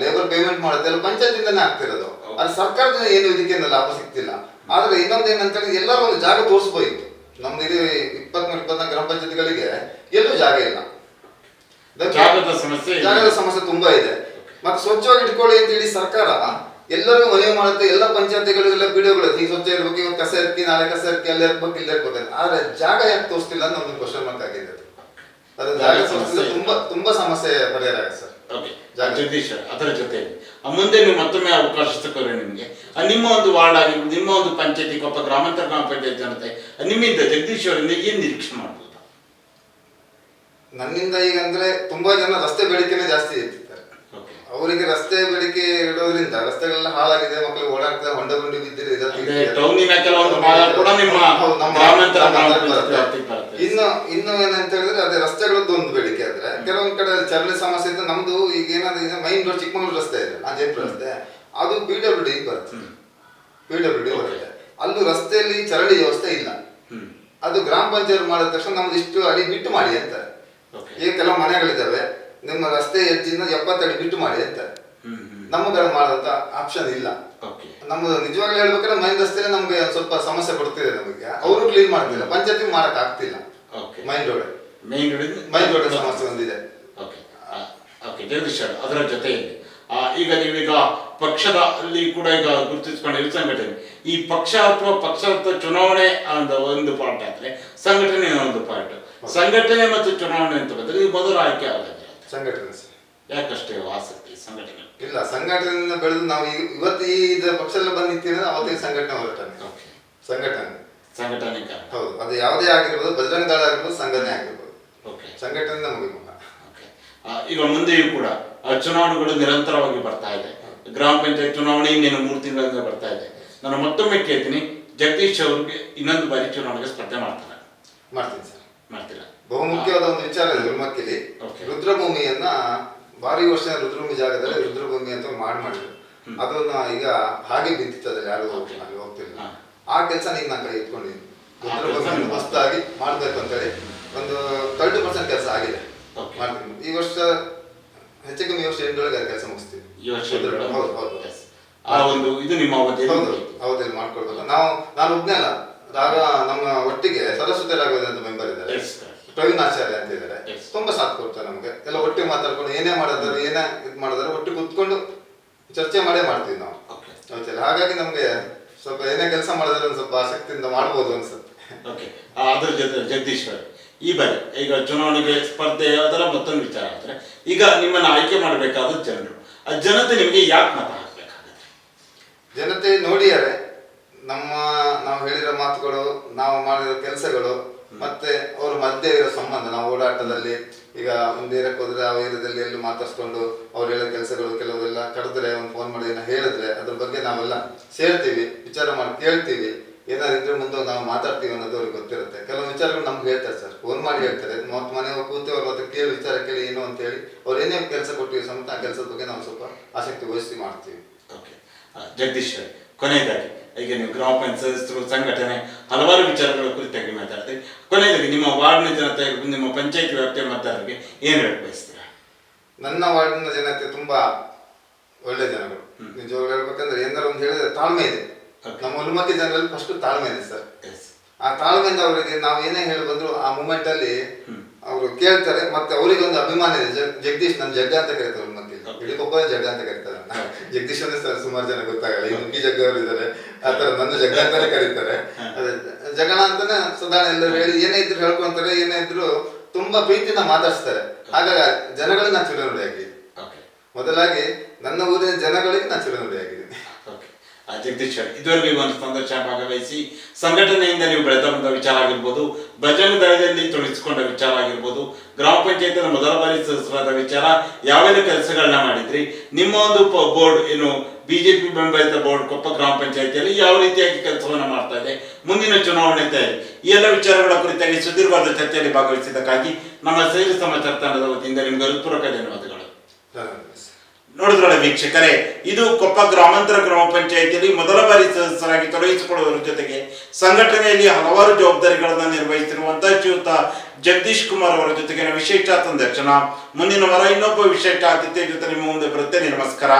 ಲೇಬರ್ ಪೇಮೆಂಟ್ ಮಾಡುತ್ತೆ ಎಲ್ಲ ಪಂಚಾಯತಿಂದನೇ ಆಗ್ತಿರೋದು. ಅದು ಸರ್ಕಾರದಿಂದ ಏನು ಇದಕ್ಕೆ ಲಾಭ ಸಿಗ್ತಿಲ್ಲ. ಆದ್ರೆ ಇನ್ನೊಂದು ಹೇಳಿ ಎಲ್ಲರೂ ಒಂದು ಜಾಗ ತೋರಿಸ್ಬೋಯಿತ್ತು ನಮ್ದು ಇಡೀ ಇಪ್ಪತ್ಮೂರು ಇಪ್ಪತ್ನಾಲ್ಕು ಗ್ರಾಮ ಪಂಚಾಯತ್ಗಳಿಗೆ ಎಲ್ಲೂ ಜಾಗ ಇಲ್ಲ
ಜಾಗದ ಸಮಸ್ಯೆ.
ಜಾಗದ ಸಮಸ್ಯೆ ತುಂಬಾ ಇದೆ ಮತ್ತೆ ಸ್ವಚ್ಛವಾಗಿ ಇಟ್ಕೊಳ್ಳಿ ಅಂತ ಹೇಳಿ ಸರ್ಕಾರ ಎಲ್ಲರಿಗೂ ಮನವಿ ಮಾಡುತ್ತೆ ಎಲ್ಲ ಪಂಚಾಯತಿಗಳಿಗೆಲ್ಲ ಪಿಡಿಒಗಳು ಈ ಸ್ವಚ್ಛ ಇರ್ಬೇಕು ಇವಾಗ ಕಸ ಇರ್ಕಿ ನಾಳೆ ಕಸ ಇರ್ಕಿ ಅಲ್ಲಿ ಇರ್ಬೇಕು ಇಲ್ಲಿ ಇರ್ಬೇಕು ಆದ್ರೆ ಜಾಗ ಯಾಕೆ ತೋರಿಸ್ತಿಲ್ಲ ಅಂತ ಒಂದು ಕ್ವಶನ್ ಮಾರ್ಕ್ ಆಗಿದೆ ಅದು. ಜಾಗ
ಸಮಸ್ಯೆ.
ತುಂಬಾ ತುಂಬಾ ಸಮಸ್ಯೆ ಪರಿಹಾರ ಆಗುತ್ತೆ ಸರ್
ಓಕೆ
ಜಾಗ.
ಜಗದೀಶ್ ಅದರ ಜೊತೆಯಲ್ಲಿ. ಆ ಮುಂದೆ ನೀವು ಮತ್ತೊಮ್ಮೆ ಅವಕಾಶ ಸಿಕ್ಕರೆ ನಿಮಗೆ. ನಿಮ್ಮ ಒಂದು ವಾರ್ಡ್ ಆಗಿ ನಿಮ್ಮ ಒಂದು ಪಂಚಾಯತಿ ಕೊಪ್ಪ ಗ್ರಾಮಾಂತರ ಗ್ರಾಮ ಪಂಚಾಯತ್ ಜನತೆ ನಿಮ್ಮಿಂದ ಜಗದೀಶ್ ಅವರಿಂದ ಏನು ನಿರೀಕ್ಷೆ ಮಾಡ್ಬೋದು?
ನನ್ನಿಂದ ಈಗ ಅಂದ್ರೆ ತುಂಬಾ ಜನ ರಸ್ತೆ ಬೇಡಿಕೆನೇ ಜಾಸ್ತಿ ಇರ್ತಿದ್ದಾರೆ ಅವರಿಗೆ ರಸ್ತೆ ಬೇಡಿಕೆ ಇಡೋದ್ರಿಂದ ರಸ್ತೆಗಳೆಲ್ಲ ಹಾಳಾಗಿದೆ ಮಕ್ಕಳು ಓಡಾಡ್ತಾರೆ ಹೊಂಡ ಗುಂಡಿ ಬಿದ್ದಿದೆ ಇನ್ನು ಇನ್ನು ಏನಂತ ಹೇಳಿದ್ರೆ ಅದೇ ರಸ್ತೆಗಳದ್ದು ಒಂದು ಬೇಡಿಕೆ ಆದ್ರೆ ಕೆಲವೊಂದ್ ಕಡೆ ಚರಂಡಿ ಸಮಸ್ಯೆ ಇದ್ದು ನಮ್ದು ಈಗ ಏನಾದ್ರೂ ಮೈನ್ ರೋಡ್ ಚಿಕ್ಕಮಗಳೂರು ರಸ್ತೆ ಇದೆ ಆ ಜೈಪುರ ರಸ್ತೆ ಅದು ಪಿ ಡಬ್ಲ್ಯೂ ಡಿ ಬರುತ್ತೆ. P W D. ಬರುತ್ತೆ. ಅಲ್ಲೂ ರಸ್ತೆಯಲ್ಲಿ ಚರಂಡಿ ವ್ಯವಸ್ಥೆ ಇಲ್ಲ. ಅದು ಗ್ರಾಮ ಪಂಚಾಯತ್ ಮಾಡಿದ ತಕ್ಷಣ ನಮ್ದು ಇಷ್ಟು ಅಡಿ ಬಿಟ್ಟು ಮಾಡಿ
ಅಂತ.
ಈಗ ಕೆಲವು ಮನೆಗಳಿದ್ದಾವೆ ನಿಮ್ಮ ರಸ್ತೆ ಎಡ್ಜಿಂದ ಎಪ್ಪತ್ತು ಅಡಿ ಬಿಟ್ಟು ಮಾಡಿ
ಅಂತ.
ನಮಗೆ ಮಾಡುವಂತ ಆಪ್ಷನ್ ಇಲ್ಲ. ನಮ್ದು ನಿಜವಾಗ್ಲೂ ಹೇಳ್ಬೇಕಾದ್ರೆ ಮೈನ್ ರಸ್ತೆ ನಮ್ಗೆ ಸ್ವಲ್ಪ ಸಮಸ್ಯೆ ಕೊಡ್ತಿದೆ ನಮಗೆ. ಅವರು ಕ್ಲೀನ್ ಮಾಡ್ತಿಲ್ಲ ಪಂಚಾಯತಿ ಮಾಡಕ್ ಆಗ್ತಿಲ್ಲ
okay
main road
main
main road ಸಮಸ್ಯೆ ಒಂದಿದೆ
ಓಕೆ ಓಕೆ ಜಗದೀಶ್ ಅದರ ಜೊತೆಯಲ್ಲಿ. ಈಗ ನೀವೀಗ ಪಕ್ಷದ ಅಲ್ಲಿ ಕೂಡ ಈಗ ಗುರುತಿಸ್ಕೊಂಡಿರೋ ಸಂಘಟನೆ. ಈ ಪಕ್ಷ ಅಥವಾ ಪಕ್ಷದ ಚುನಾವಣೆ ಅಂತ ಒಂದು ಪಾಯಿಂಟ್ ಆದ್ರೆ ಸಂಘಟನೆ ಒಂದು ಪಾರ್ಟ್ ಸಂಘಟನೆ ಮತ್ತು ಚುನಾವಣೆ ಅಂತ ಬಂದರೆ ಇದು ಮೊದಲು ಆಯ್ಕೆ ಆಗುತ್ತೆ
ಸಂಘಟನೆ ಸರ್.
ಯಾಕಷ್ಟೇ ಆಸಕ್ತಿ ಸಂಘಟನೆ?
ಇಲ್ಲ ಸಂಘಟನೆಯಿಂದ ಬೆಳೆದು ನಾವು ಈಗ ಇವತ್ತು ಈ ಪಕ್ಷದಲ್ಲಿ ಬಂದು ನಿಂತಿದ್ರೆ ಅವತ್ತಿಗೆ ಸಂಘಟನೆ ಹೊರಟನೆ.
ಓಕೆ
ಸಂಘಟನೆ. ಹೌದು ಅದು ಯಾವುದೇ ಆಗಿರ್ಬೋದು ಬಜರಂಗ ದಳ ಆಗಿರ್ಬೋದು ಸಂಘಟನೆ ಆಗಿರ್ಬೋದು.
ಓಕೆ.
ಸಂಘಟನೆ ನಮಗೆ ಮುಖ
ಓಕೆ. ಆ, ಈಗ ಮುಂದೆಯೂ ಕೂಡ ಆ, ಚುನಾವಣೆಗಳು ನಿರಂತರವಾಗಿ ಬರ್ತಾ ಇದೆ. ಗ್ರಾಮ ಪಂಚಾಯತ್ ಚುನಾವಣೆ ಇನ್ನೇನು ಮೂರು ತಿಂಗಳಿಂದ ಬರ್ತಾ ಇದೆ. ನಾನು ಮತ್ತೊಮ್ಮೆ ಕೇಳ್ತೀನಿ ಜಗದೀಶ್ ಅವ್ರಿಗೆ ಇನ್ನೊಂದು ಬಾರಿ ಚುನಾವಣೆಗೆ ಸ್ಪರ್ಧೆ ಮಾಡ್ತಾರೆ.
ಮಾಡ್ತೀನಿ ಸರ್.
ಮಾಡ್ತೀರಾ?
ಬಹುಮುಖ್ಯವಾದ ಒಂದು ವಿಚಾರ ಇದೆ ಗುಲ್ಮಕ್ಕಿಲಿ
Okay.
ರುದ್ರಭೂಮಿಯನ್ನ ಭಾರಿ ವರ್ಷ ರುದ್ರಭೂಮಿ ಜಾಗದಲ್ಲಿ ರುದ್ರಭೂಮಿ ಅಂತ ಮಾಡಿ ಮಾಡಿದ್ರು. ಅದನ್ನ ಈಗ ಹಾಗೆ ಬಿದ್ದಿತ್ತು ಯಾರು ಹೋಗ್ತಿಲ್ಲ. ಆ ಕೆಲಸ ನೀನು
ನನ್ನ
ಕಡೆ
ಇಟ್ಕೊಂಡಿದ್ದೀನಿ
ಹೊಸದಾಗಿ ಮಾಡ್ಬೇಕು ಅಂತೇಳಿ ಒಂದು ತರ್ಟಿ ಪರ್ಸೆಂಟ್ ಕೆಲಸ ಆಗಿದೆ. ಮಾಡ್ತೀನಿ. ಈ ವರ್ಷ ಹೆಚ್ಚು ಕಮ್ಮಿ ಈ ವರ್ಷ ಎಂಟೊಳಗೆ ಕೆಲಸ ಮುಗಿಸ್ತೀವಿ. ಹೌದು.
ಆ ಒಂದು ಇದು ನಿಮ್ಮ ಅವಧಿಯಲ್ಲಿ
ಹೌದು
ಮುಗಿಯಿತು.
ಹೌದು ನಾವು ನಾನು ಒಬ್ಬನೇ ಅಲ್ಲ. ರಾಗ ನಮ್ಮ ಒಟ್ಟಿಗೆ ಸರಸ್ವತಿ ರಾಘವೇಂದ್ರ ಅಂತ ಮೆಂಬರ್ ಇದ್ದಾರೆ ಪ್ರವೀಣ್ ಆಚಾರ್ಯ ಅಂತ ಇದ್ದಾರೆ. ತುಂಬಾ ಸಾಥ್ ಕೊಡ್ತಾರೆ ನಮ್ಗೆ. ಎಲ್ಲ ಒಟ್ಟಿಗೆ ಮಾತಾಡ್ಕೊಂಡು ಏನೇ ಮಾಡಿದ್ರು ಏನೇ ಇದು ಮಾಡಿದ್ರೆ ಒಟ್ಟಿಗೆ ಕುತ್ಕೊಂಡು ಚರ್ಚೆ ಮಾಡೇ ಮಾಡ್ತೀವಿ ನಾವು? ಹಾಗಾಗಿ ನಮ್ಗೆ ಸ್ವಲ್ಪ ಏನೇ ಕೆಲಸ ಮಾಡಿದ್ರೆ ಒಂದು ಸ್ವಲ್ಪ ಆಸಕ್ತಿಯಿಂದ ಮಾಡ್ಬೋದು ಅನ್ಸುತ್ತೆ.
ಓಕೆ ಆ, ಅದ್ರ ಜೊತೆ ಜಗದೀಶ್ವರ್. ಈ ಬಾರಿ ಈಗ ಚುನಾವಣೆಗೆ ಸ್ಪರ್ಧೆ ಅದರ ಮತ್ತೊಂದು ವಿಚಾರ ಆದ್ರೆ ಈಗ ನಿಮ್ಮನ್ನ ಆಯ್ಕೆ ಮಾಡಬೇಕಾದ ಜನರು. ಆ ಜನತೆ ನಿಮಗೆ ಯಾಕೆ ಮತ ಹಾಕ್ಬೇಕಾಗುತ್ತೆ?
ಜನತೆ ನೋಡಿಯಾರೆ ನಮ್ಮ ನಾವು ಹೇಳಿರೋ ಮಾತುಗಳು ನಾವು ಮಾಡಿರೋ ಕೆಲಸಗಳು ಮತ್ತೆ ಅವ್ರ ಮಧ್ಯೆ ಇರೋ ಸಂಬಂಧ ನಾವು ಓಡಾಟದಲ್ಲಿ ಈಗ ಒಂದು ಏರಿಯಾಕ್ಕೆ ಹೋದ್ರೆ ಆ ಏರಿಯಾದಲ್ಲಿ ಎಲ್ಲಿ ಮಾತಾಡ್ಸ್ಕೊಂಡು ಅವ್ರು ಹೇಳೋ ಕೆಲಸಗಳು ಕೆಲವೆಲ್ಲ ಕರೆದ್ರೆ ಒಂದು ಫೋನ್ ಮಾಡಿ ಏನೋ ಹೇಳಿದ್ರೆ ಅದ್ರ ಬಗ್ಗೆ ನಾವೆಲ್ಲ ಸೇರ್ತೀವಿ, ವಿಚಾರ ಮಾಡಿ ಕೇಳ್ತೀವಿ. ಏನಾದ್ರು ಇದ್ರೆ ಮುಂದೆ ನಾವು ಮಾತಾಡ್ತೀವಿ ಅನ್ನೋದು ಅವ್ರಿಗೆ ಗೊತ್ತಿರುತ್ತೆ. ಕೆಲವು ವಿಚಾರಗಳು ನಮ್ಗೆ ಹೇಳ್ತಾರೆ ಸರ್. ಫೋನ್ ಮಾಡಿ ಹೇಳ್ತಾರೆ. ಮತ್ತೆ ಮನೆ ಕೂತು ಅವ್ರ ಮತ್ತೆ ಕೇಳಿ, ವಿಚಾರ ಕೇಳಿ, ಏನು ಅಂತ ಹೇಳಿ ಅವ್ರು ಏನೇ ಕೆಲಸ ಕೊಟ್ಟಿವಿ ಸಮೇತ ಆ ಕೆಲಸದ ಬಗ್ಗೆ ನಾವು ಸ್ವಲ್ಪ ಆಸಕ್ತಿ ವಹಿಸಿ ಮಾಡ್ತೀವಿ.
ಓಕೆ ಜಗದೀಶ್ ಕೊನೆಯದಾಗಿ. ಈಗ ನೀವು ಗ್ರಾಮ ಪಂಚಾಯತ್ ಸದಸ್ಯರು ಸಂಘಟನೆ ಹಲವಾರು ವಿಚಾರಗಳ ಕುರಿತಾಗಿ ಮಾತಾಡ್ತೀವಿ. ಕೊನೆಯದಾಗಿ ನಿಮ್ಮ ವಾರ್ಡ್ನ ಜನತೆ ನಿಮ್ಮ ಪಂಚಾಯತ್ ವ್ಯಾಪ್ತಿಯ ಮತದಾರರಿಗೆ ಏನು ಹೇಳಕ್ ಬಯಸ್ತೀರಾ?
ನನ್ನ ವಾರ್ಡಿನ ಜನತೆ ತುಂಬಾ ಒಳ್ಳೆ ಜನಗಳು. ನಿಜವಾಗ್ಲೂ ಹೇಳ್ಬೇಕಂದ್ರೆ ಏನಾರು ಒಂದು ಹೇಳಿದ್ರೆ ತಾಳ್ಮೆ ಇದೆ. ನಮ್ಮ ಅನುಮತಿ ಜನರಲ್ಲಿ ಫಸ್ಟ್ ತಾಳ್ಮೆ ಇದೆ ಸರ್. ಆ ತಾಳ್ಮೆಯಿಂದ ಅವರಿಗೆ ನಾವು ಏನೇ ಹೇಳಿ ಬಂದ್ರು ಆ ಮೂಮೆಂಟ್ ಅಲ್ಲಿ ಅವರು ಕೇಳ್ತಾರೆ ಮತ್ತೆ ಅವರಿಗೆ ಒಂದು ಅಭಿಮಾನ ಇದೆ. ಜಗ್- ಜಗದೀಶ್ ನನ್ನ ಜಗ್ಗ ಅಂತ ಕರೀತಾರೆ ಉಲ್ಮತಿ ಇಡೀ ಜಗ್ಗ ಅಂತ ಕರೀತಾರೆ. ಜಗದೀಶ್ ಅಂದ್ರೆ ಸರ್ ಸುಮಾರು ಜನ ಗೊತ್ತಾಗಲ್ಲ. ಈ ನುಗ್ಗಿ ಜಗ್ಗ ಅವರು ಇದ್ದಾರೆ ಆ ತರ ನನ್ನ ಜಗ್ಗ ಅಂತಾನೆ ಕರೀತಾರೆ. ಅದೇ ಜಗಣ ಅಂತಾನೆ ಸಾಧಾರಣ ಎಲ್ಲರೂ ಹೇಳಿ ಏನೇ ಇದ್ರು ಹೇಳ್ಕೊಂತಾರೆ ಏನೇ ಇದ್ರು ತುಂಬಾ ಪ್ರೀತಿನ ಮಾತಾಡ್ಸ್ತಾರೆ. ಹಾಗಾಗಿ ಜನಗಳಿಗೆ ನಾನು ಚಿರನುಡಿಯಾಗಿದ್ದೀನಿ
ಓಕೆ
ಮೊದಲಾಗಿ ನನ್ನ ಊರಿನ ಜನಗಳಿಗೆ ನಾನು ಚಿರನುಡಿಯಾಗಿದ್ದೀನಿ
ಓಕೆ ಆ, ಜಗದೀಶ್ ಅವರೇ, ಇದುವರೆಗೂ ಒಂದು ಸಂದರ್ಶನ ಭಾಗವಹಿಸಿ ಸಂಘಟನೆಯಿಂದ ನೀವು ಬೆಳೆದ ಬಂದ ವಿಚಾರ ಆಗಿರ್ಬೋದು ಭಜನೆ ದಳದಲ್ಲಿ ತೊಡಗಿಸಿಕೊಂಡ ವಿಚಾರ ಆಗಿರ್ಬೋದು ಗ್ರಾಮ ಪಂಚಾಯತ್ ಮೊದಲ ಬಾರಿ ಸದಸ್ಯರಾದ ವಿಚಾರ ಯಾವೆಲ್ಲ ಕೆಲಸಗಳನ್ನ ಮಾಡಿದ್ರಿ ನಿಮ್ಮ ಒಂದು ಬೋರ್ಡ್ ಏನು ಬಿಜೆಪಿ ಬೆಂಬಲಿತ ಬೋರ್ಡ್ ಕೊಪ್ಪ ಗ್ರಾಮ ಪಂಚಾಯತಿಯಲ್ಲಿ ಯಾವ ರೀತಿಯಾಗಿ ಕೆಲಸವನ್ನು ಮಾಡ್ತಾ ಇದೆ ಮುಂದಿನ ಚುನಾವಣೆ ತಯಾರಿ ಈ ಎಲ್ಲ ವಿಚಾರಗಳ ಕುರಿತಾಗಿ ಸುದೀರ್ಘವಾದ ಚರ್ಚೆಯಲ್ಲಿ ಭಾಗವಹಿಸಿದ್ದಕ್ಕಾಗಿ ನಮ್ಮ ಸಮಾಚಾರ ತಂಡದ ವತಿಯಿಂದ ನಿಮ್ಗೆ ಹೃತ್ಪೂರ್ವಕ ಧನ್ಯವಾದಗಳು. ನೋಡಿದ್ರಲ್ಲ ವೀಕ್ಷಕರೇ, ಇದು ಕೊಪ್ಪ ಗ್ರಾಮಾಂತರ ಗ್ರಾಮ ಪಂಚಾಯಿತಿಯಲ್ಲಿ ಮೊದಲ ಬಾರಿ ಸದಸ್ಯರಾಗಿ ತೊಡಗಿಸಿಕೊಳ್ಳುವುದರ ಜೊತೆಗೆ ಸಂಘಟನೆಯಲ್ಲಿ ಹಲವಾರು ಜವಾಬ್ದಾರಿಗಳನ್ನು ನಿರ್ವಹಿಸಿರುವಂತಹ ಶ್ರೀಯುತ ಜಗದೀಶ್ ಕುಮಾರ್ ಅವರ ಜೊತೆಗಿನ ವಿಶೇಷ ಸಂದರ್ಶನ ಮುಂದಿನ ವಾರ ಇನ್ನೊಬ್ಬ ವಿಶೇಷ ಅತಿಥಿಯ ಜೊತೆ ನಿಮ್ಮ ಮುಂದೆ ಬರುತ್ತೇನೆ ನಮಸ್ಕಾರ.